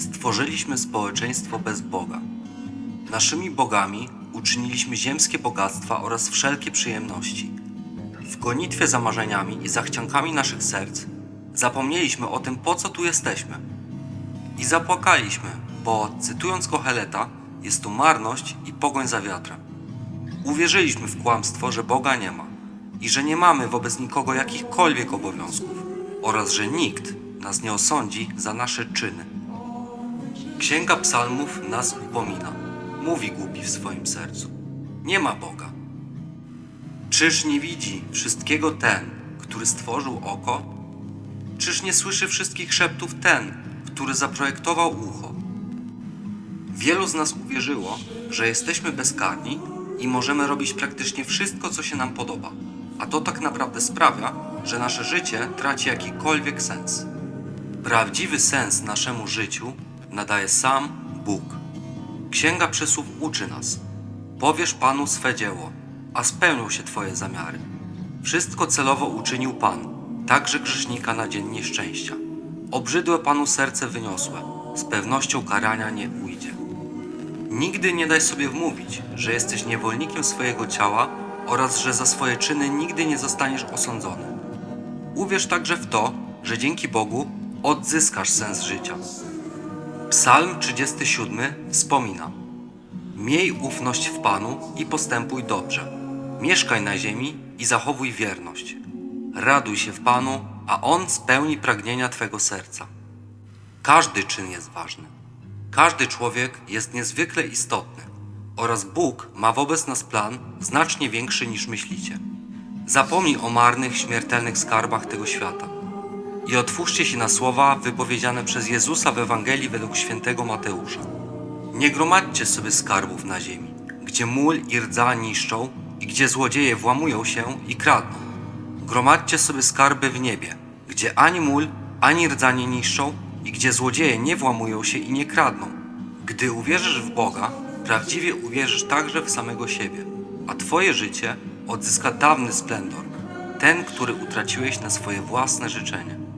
stworzyliśmy społeczeństwo bez Boga. Naszymi bogami uczyniliśmy ziemskie bogactwa oraz wszelkie przyjemności. W gonitwie za marzeniami i zachciankami naszych serc zapomnieliśmy o tym, po co tu jesteśmy. I zapłakaliśmy, bo, cytując Koheleta, jest tu marność i pogoń za wiatrem. Uwierzyliśmy w kłamstwo, że Boga nie ma i że nie mamy wobec nikogo jakichkolwiek obowiązków oraz że nikt nas nie osądzi za nasze czyny. Księga Psalmów nas upomina. Mówi głupi w swoim sercu. Nie ma Boga. Czyż nie widzi wszystkiego ten, który stworzył oko? Czyż nie słyszy wszystkich szeptów ten, który zaprojektował ucho? Wielu z nas uwierzyło, że jesteśmy bezkarni i możemy robić praktycznie wszystko, co się nam podoba. A to tak naprawdę sprawia, że nasze życie traci jakikolwiek sens. Prawdziwy sens naszemu życiu nadaje sam Bóg. Księga Przysłów uczy nas: Powiesz Panu swe dzieło, a spełnią się Twoje zamiary. Wszystko celowo uczynił Pan, także grzesznika na dzień nieszczęścia. Obrzydłe Panu serce wyniosłe, z pewnością karania nie ujdzie. Nigdy nie daj sobie wmówić, że jesteś niewolnikiem swojego ciała oraz że za swoje czyny nigdy nie zostaniesz osądzony. Uwierz także w to, że dzięki Bogu odzyskasz sens życia. Psalm 37 wspomina: Miej ufność w Panu i postępuj dobrze. Mieszkaj na ziemi i zachowuj wierność. Raduj się w Panu, a On spełni pragnienia Twego serca. Każdy czyn jest ważny. Każdy człowiek jest niezwykle istotny oraz Bóg ma wobec nas plan znacznie większy niż myślicie. Zapomnij o marnych, śmiertelnych skarbach tego świata i otwórzcie się na słowa wypowiedziane przez Jezusa w Ewangelii według świętego Mateusza. Nie gromadźcie sobie skarbów na ziemi, gdzie mól i rdza niszczą i gdzie złodzieje włamują się i kradną. Gromadźcie sobie skarby w niebie, gdzie ani mól, ani rdza nie niszczą i gdzie złodzieje nie włamują się i nie kradną. Gdy uwierzysz w Boga, prawdziwie uwierzysz także w samego siebie, a Twoje życie odzyska dawny splendor, ten, który utraciłeś na swoje własne życzenie.